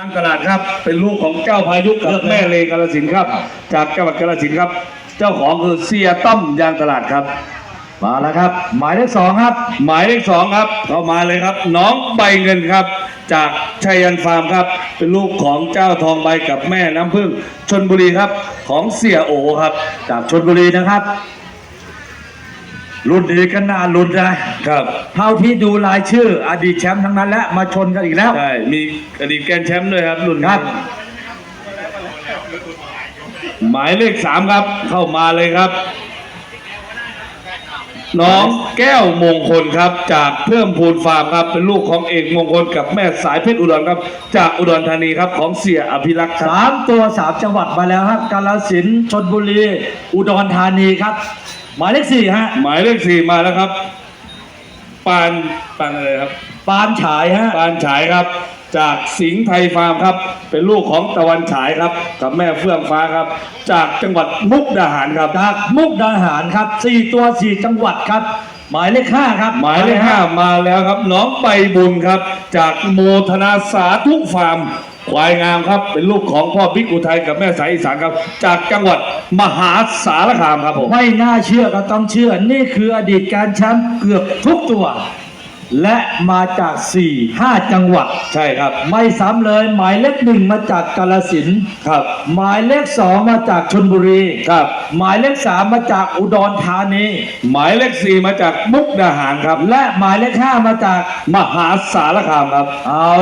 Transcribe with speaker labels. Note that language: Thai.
Speaker 1: ทางตลาดครับเป็นลูกของเจ้าพายุกับแม่เลกาลสินธุ์ครับ จากจังหวัดกาลสินธุ์ครับ เจ้าของคือเสียต้อมยางตลาดครับ
Speaker 2: มาแล้วครับ หมายเลขสองครับ
Speaker 1: หมายเลขสองครับ เข้ามาเลยครับ น้องใบเงินครับ จากชัยยันฟาร์มครับ เป็นลูกของเจ้าทองใบกับแม่น้ำพึ่งชนบุรีครับ ของเสียโอครับ
Speaker 2: จากชนบุรีนะครับ รุ่นนี้ก็น่าลุ้นนะ ครับเท่าที่ดูรายชื่อ อดีตแชมป์ทั้งนั้นและมาชนกันอีกแล้ว
Speaker 1: ใช่มีอดีตแกรนด์แชมป์ด้วยครับรุ่น
Speaker 2: ครับ
Speaker 1: หมายเลขสามครับ เข้ามาเลยครับ น้องแก้วมงคลครับ จากเพิ่มพูนฟาร์มครับ เป็นลูกของเอกมงคลกับแม่สายเพชรอุดรครับ จากอุดรธานีครับของเสียอภิรักษ์ครับ
Speaker 2: สามตัวสามจังหวัดมาแล้วฮะกาลสินธุ์ชนบุรี อุดรธานีครับ หมายเลขสี่ฮะ
Speaker 1: หมายเลขสี่มาแล้วครับ ปานปานอะไรครับ
Speaker 2: ปานฉายฮะ
Speaker 1: ปานฉายครับ จากสิงห์ไทยฟาร์มครับ เป็นลูกของตะวันฉายครับ กับแม่เฟื่องฟ้าครับ จากจังหวัดมุกดาหารครับ
Speaker 2: จากมุกดาหารครับสี่ตัวสี่จังหวัดครับ หมายเลขห้าครับ
Speaker 1: หมายเลขห้ามาแล้วครับ น้องใบบุญครับ จากโมธนาสาธุฟาร์ม ควายงามครับ เป็นลูกของพ่อบิ๊กอุทัยกับแม่สายอีสานครับ จากจังหวัดมหาสารคามครับผม
Speaker 2: ไม่น่าเชื่อก็ต้องเชื่อ นี่คืออดีตการแชมป์เกือบทุกตัว และมาจากสี่ห้าจังหวัด
Speaker 1: ใช่ครับ
Speaker 2: ไม่ซ้ำเลย หมายเลขหนึ่งมาจากกาลสินธุ์
Speaker 1: ครับ
Speaker 2: หมายเลขสองมาจากชนบุรี
Speaker 1: ครับ
Speaker 2: หมายเลขสามมาจากอุดรธานี
Speaker 1: หมายเลขสี่มาจากมุกดาหารครับ
Speaker 2: และหมายเลขห้ามาจาก
Speaker 1: มหาสารคามครับ
Speaker 2: เอา